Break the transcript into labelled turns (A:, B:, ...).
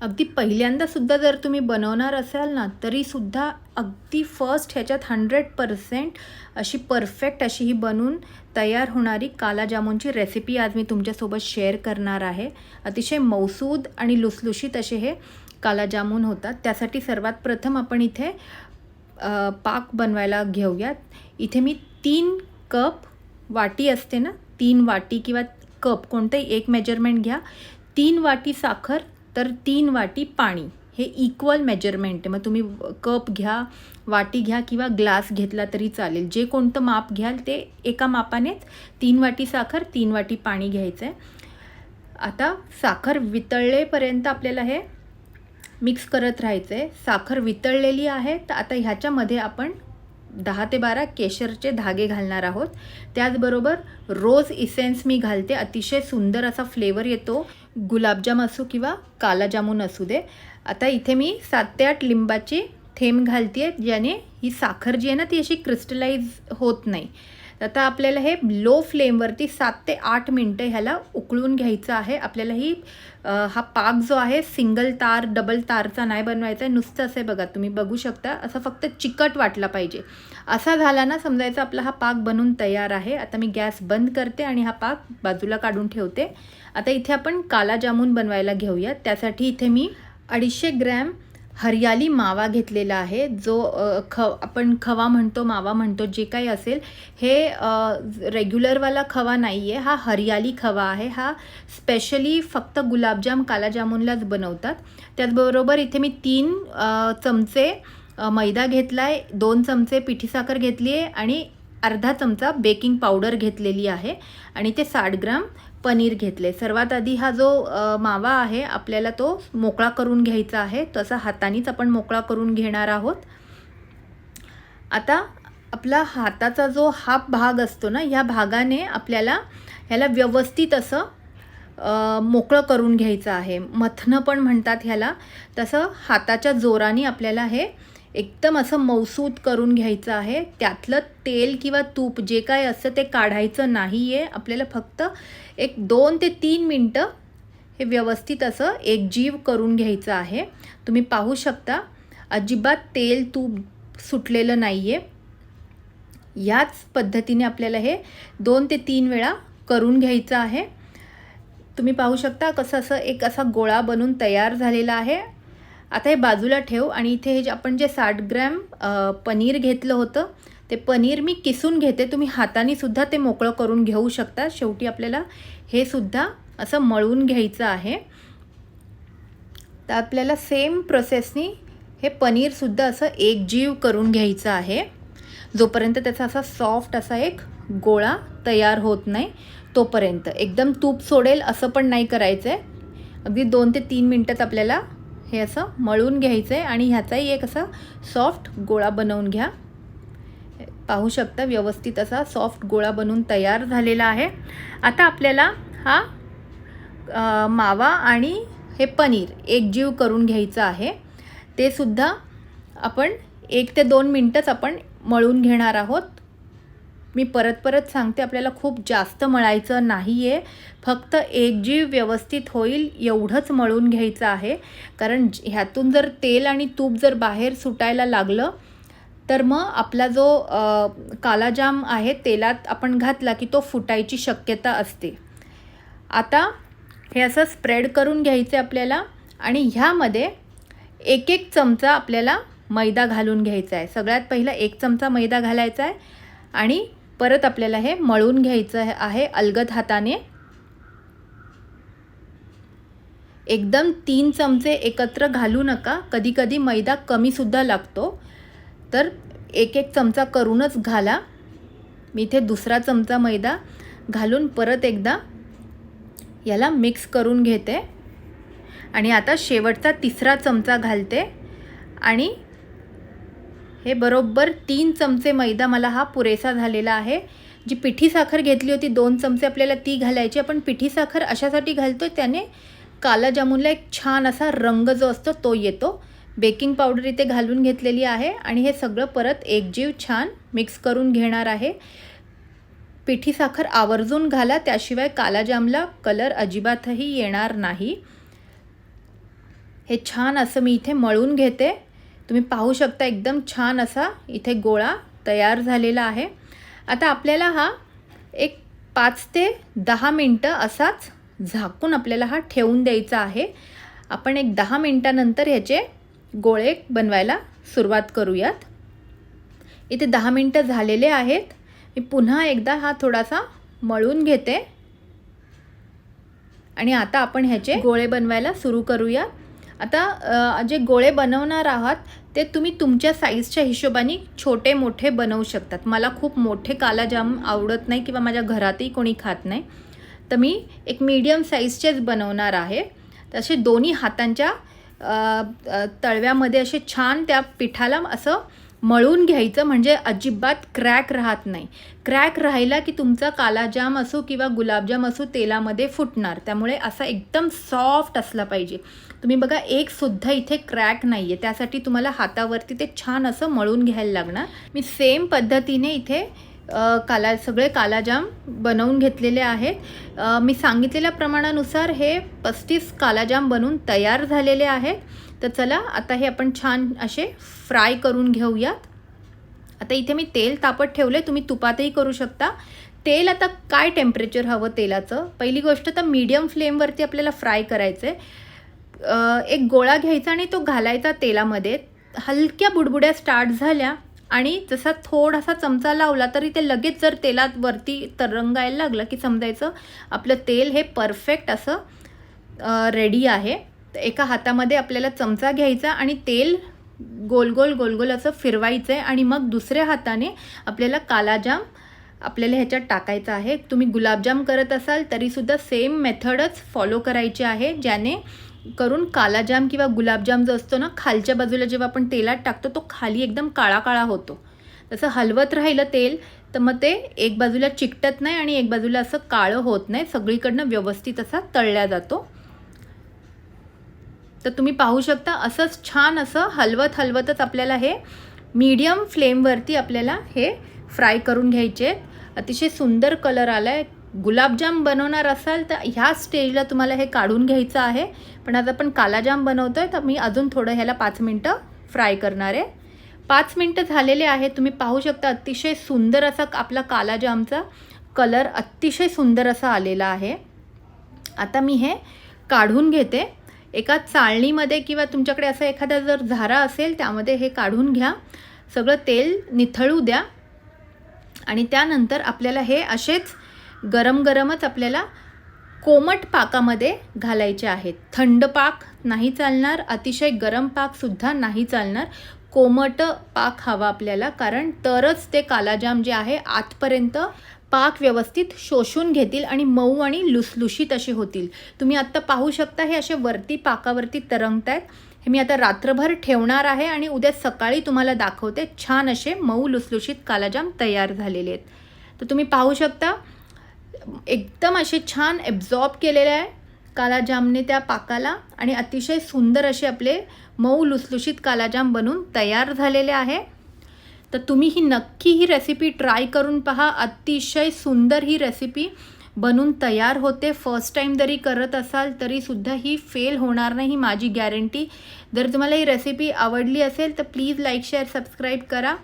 A: अगदी पहिल्यांदासुद्धा जर तुम्ही बनवणार असाल ना तरीसुद्धा अगदी फर्स्ट ह्याच्यात हंड्रेड पर्सेंट अशी परफेक्ट अशी ही बनून तयार होणारी काला जामुनची रेसिपी आज मी तुमच्यासोबत शेअर करणार आहे. अतिशय मौसूद आणि लुसलुशीत असे हे कालाजामून होतात. त्यासाठी सर्वात प्रथम आपण इथे पाक बनवायला घेऊयात. इथे मी तीन कप वाटी असते ना तीन वाटी किंवा कप कोणतंही एक मेजरमेंट घ्या. तीन वाटी साखर तर तीन वाटी पाणी. हे इक्वल मेजरमेंट आहे मग तुम्ही कप घ्या वाटी घ्या किंवा ग्लास घेतला तरी चालेल. जे कोणतं माप घ्याल ते एका मापानेच तीन वाटी साखर तीन वाटी पाणी घ्यायचं आहे आता साखर वितळलेपर्यंत आपल्याला हे मिक्स करत राहायचं आहे साखर वितळलेली आहे तर आता ह्याच्यामध्ये आपण दहा ते बारा केशरचे धागे घालणार आहोत. त्याचबरोबर रोज इसेन्स मी घालते. अतिशय सुंदर असा फ्लेवर येतो. गुलाबजाम असो किंवा कालाजामून असू दे. आता इथे मी सात ते आठ लिंबाची थेंब घालते ज्याने ही साखर जी आहे ना ती अशी क्रिस्टलाइज होत नाही. आता आपल्याला हे लो फ्लेमवरती सात ते आठ मिनटं ह्याला उकळून घ्यायचं आहे. आपल्याला ही हा पाक जो आहे सिंगल तार डबल तारचा नाही बनवायचा आहे. नुसतं असं बघा तुम्ही बघू शकता. असं फक्त चिकट वाटला पाहिजे. असा झाला ना समजायचा आपला हा पाक बनून तयार आहे. आता मी गॅस बंद करते आणि हा पाक बाजूला काढून ठेवते. आता इथे आपण काला जामून बनवायला घेऊयात त्यासाठी इथे मी अडीचशे ग्रॅम हरियाली मावा घेतलेला आहे. जो ख आपण खवा म्हणतो मावा म्हणतो जे काही असेल हे रेग्युलरवाला खवा नाही आहे हा हरियाली खवा आहे. हा स्पेशली फक्त गुलाबजाम कालाजामुनलाच बनवतात. त्याचबरोबर इथे मी तीन चमचे मैदा घेतला आहे दोन चमचे पिठी साखर घेतली आहे आणि अर्धा चमचा बेकिंग पावडर घेतलेली आहे आणि ते साठ ग्राम पनीर घेतले. सर्वात आधी हा जो मावा आहे आपल्याला तो मोकळा करून घ्यायचा आहे. तसा हातानेच आपण मोकळा करून घेणार आहोत. आता आपला हाताचा जो हा भाग असतो ना ह्या भागाने आपल्याला ह्याला व्यवस्थित असं मोकळं करून घ्यायचं आहे. मथनं पण म्हणतात ह्याला. तसं हाताच्या जोराने आपल्याला हे एकदम असं मौसूद करून घ्यायचं आहे. त्यातलं तेल किंवा तूप जे काय असतं ते काढायचं नाही आहे आपल्याला फक्त एक दोन ते तीन मिनटं हे व्यवस्थित असं एकजीव करून घ्यायचं आहे. तुम्ही पाहू शकता अजिबात तेल तूप सुटलेलं नाही आहे याच पद्धतीने आपल्याला हे दोन ते तीन वेळा करून घ्यायचं आहे. तुम्ही पाहू शकता कसं असं एक असा गोळा बनून तयार झालेला आहे. आता हे बाजूला ठेव आणि इथे हे जे आपण जे साठ ग्रॅम पनीर घेतलं होतं ते पनीर मी किसून घेते. तुम्ही हातानेसुद्धा ते मोकळं करून घेऊ शकता. शेवटी आपल्याला हे सुद्धा असं मळून घ्यायचं आहे. तर आपल्याला सेम प्रोसेसनी हे पनीरसुद्धा असं एकजीव करून घ्यायचं आहे. जोपर्यंत त्याचा असा सॉफ्ट असा एक गोळा तयार होत नाही तोपर्यंत. एकदम तूप सोडेल असं पण नाही करायचं आहे अगदी दोन ते तीन मिनटात आपल्याला हे असं मळून घ्यायचं आहे आणि ह्याचाही एक असा सॉफ्ट गोळा बनवून घ्या. पाहू शकता व्यवस्थित असा सॉफ्ट गोळा बनवून तयार झालेला आहे. आता आपल्याला हा मावा आणि हे पनीर एकजीव करून घ्यायचं आहे. ते सुद्धा आपण एक ते दोन मिनटंच आपण मळून घेणार आहोत. मी परत परत सांगते आपल्याला खूप जास्त मळायचं नाही आहे फक्त एक जीव व्यवस्थित होईल एवढंच मळून घ्यायचं आहे. कारण ह्यातून जर तेल आणि तूप जर बाहेर सुटायला लागलं तर मग आपला जो कालाजाम आहे तेलात आपण घातला की तो फुटायची शक्यता असते. आता हे असं स्प्रेड करून घ्यायचं आपल्याला आणि ह्यामध्ये एक एक चमचा आपल्याला मैदा घालून घ्यायचा आहे सगळ्यात पहिला एक चमचा मैदा घालायचा आहे आणि परत आपल्याला हे मळून घ्यायचं आहे अलगद हाताने. एकदम तीन चमचे एकत्र घालू नका. कधी कधी मैदा कमीसुद्धा लागतो. तर एक एक चमचा करूनच घाला. मी इथे दुसरा चमचा मैदा घालून परत एकदा याला मिक्स करून घेते. आणि आता शेवटचा तिसरा चमचा घालते. आणि हे बरोबर तीन चमचे मैदा मला हा पुरेसा झालेला आहे. जी पिठी साखर घेतली होती दोन चमचे आपल्याला ती घालायची. आपण पिठी साखर अशासाठी घालतो त्याने काला जामुनला एक छान असा रंग जो असतो तो येतो. बेकिंग पावडर इथे घालून घेतलेली आहे आणि हे सगळं परत एकजीव छान मिक्स करून घेणार आहे. पिठी साखर आवर्जून घाला त्याशिवाय कालाजामला कलर अजिबातही येणार नाही. हे छान असं मी इथे मळून घेते. तुम्ही पाहू शकता एकदम छान असा इथे गोळा तयार झालेला आहे. आता आपल्याला हा एक पाच ते दहा मिनटं असाच झाकून आपल्याला हा ठेवून द्यायचा आहे. आपण एक दहा मिनटानंतर ह्याचे गोळे बनवायला सुरुवात करूयात. इथे दहा मिनटं झालेले आहेत. मी पुन्हा एकदा हा थोडासा मळून घेते. आणि आता आपण ह्याचे गोळे बनवायला सुरू करूयात. आता जे गोळे बनवणार आहात ते तुम्ही तुमच्या साईजच्या हिशोबाने छोटे मोठे बनवू शकतात. मला खूप मोठे कालाजाम आवडत नाही किंवा माझ्या घरातही कोणी खात नाही. तर मी एक मीडियम साईजचेच बनवणार आहे. तसे दोन्ही हातांच्या तळव्यामध्ये असे छान त्या पिठाला असं मळून घ्यायचं म्हणजे अजिबात क्रॅक राहत नाही. क्रॅक राहिला की तुमचा कालाजाम असो किंवा गुलाबजाम असो तेलामध्ये फुटणार. त्यामुळे असा एकदम सॉफ्ट असला पाहिजे. तुम्ही बघा एक सुद्धा इथे क्रॅक नाही आहे त्यासाठी तुम्हाला हातावरती ते छान असं मळून घ्यायला लागणार. मी सेम पद्धतीने इथे काला सगळे कालाजाम बनवून घेतलेले आहेत. मी सांगितलेल्या प्रमाणानुसार हे पस्तीस कालाजाम बनवून तयार झालेले आहेत. तर चला आता हे आपण छान असे फ्राय करून घेऊयात. आता इथे मी तेल तापत ठेवले तुम्ही तुपातही करू शकता. तेल आता काय टेम्परेचर हवं तेलाचं? पहिली गोष्ट तर मीडियम फ्लेमवरती आपल्याला फ्राय करायचं आहे एक गोळा घ्यायचा आणि तो घालायचा तेलामध्ये. हलक्या बुडबुड्या स्टार्ट झाल्या आणि जसा थोडासा चमचा लावला तरी ते लगेच जर तेलात वरती तरंगायला लागलं की समजायचं आपलं तेल हे परफेक्ट असं रेडी आहे. एका हातामध्ये आपल्याला चमचा घ्यायचा आणि तेल गोल गोल गोल गोल असं फिरवायचं आहे आणि मग दुसऱ्या हाताने आपल्याला कालाजाम आपल्याला ह्याच्यात टाकायचा आहे. तुम्ही गुलाबजाम करत असाल तरीसुद्धा सेम मेथडच फॉलो करायची आहे ज्याने करून कालाजाम किंवा गुलाबजाम जो असतो ना खालच्या बाजूला जेव्हा आपण तेलात टाकतो तो खाली एकदम काळा काळा होतो. तसं हलवत राहिलं तेल तर मग ते एक बाजूला चिकटत नाही आणि एक बाजूला असं काळं होत नाही. सगळीकडनं व्यवस्थित असा तळल्या जातो. तर तुम्ही पाहू शकता असंच छान असं हलवत हलवतच आपल्याला हे मीडियम फ्लेमवरती आपल्याला हे फ्राय करून घ्यायचे आहेत. अतिशय सुंदर कलर आला आहे गुलाबजाम बनवणार असाल तर ह्या स्टेजला तुम्हाला हे काढून घ्यायचं आहे. पण आज आपण कालाजाम बनवतो आहे तर मी अजून थोडं ह्याला पाच मिनटं फ्राय करणार आहे. पाच मिनटं झालेले आहे तुम्ही पाहू शकता अतिशय सुंदर असा आपला कालाजामचा कलर अतिशय सुंदर असा आलेला आहे. आता मी हे काढून घेते. एका चाळणीमध्ये किंवा तुमच्याकडे असा एखादा जर झारा असेल त्यामध्ये हे काढून घ्या. सगळं तेल निथळू द्या. आणि त्यानंतर आपल्याला हे असेच गरम गरमच आपल्याला कोमट पाकामध्ये घालायचे आहेत. थंड पाक नाही चालणार अतिशय गरम पाकसुद्धा नाही चालणार. कोमट पाक हवा आपल्याला कारण तरच ते कालाजाम जे आहे आतपर्यंत पाक व्यवस्थित शोषून घेतील आणि मऊ आणि लुसलुशीत असे होतील. तुम्ही आत्ता पाहू शकता हे असे वरती पाकावरती तरंगत आहेत हे मी आता रात्रभर ठेवणार आहे आणि उद्या सकाळी तुम्हाला दाखवते छान असे मऊ लुसलुशीत कालाजाम तयार झालेले आहेत. तर तुम्ही पाहू शकता एकदम असे छान एब्झॉर्ब केलेले आहे कालाजामने त्या पाकाला आणि अतिशय सुंदर असे आपले मऊ लुसलुशीत कालाजाम बनून तयार झालेले आहे. तर तुम्ही ही नक्की ही रेसिपी ट्राय करून पहा. अतिशय सुंदर ही रेसिपी बनून तयार होते. फर्स्ट टाईम जरी करत असाल तरीसुद्धा ही फेल होणार नाही ही माझी गॅरंटी जर तुम्हाला ही रेसिपी आवडली असेल तर प्लीज लाईक शेअर सबस्क्राईब करा.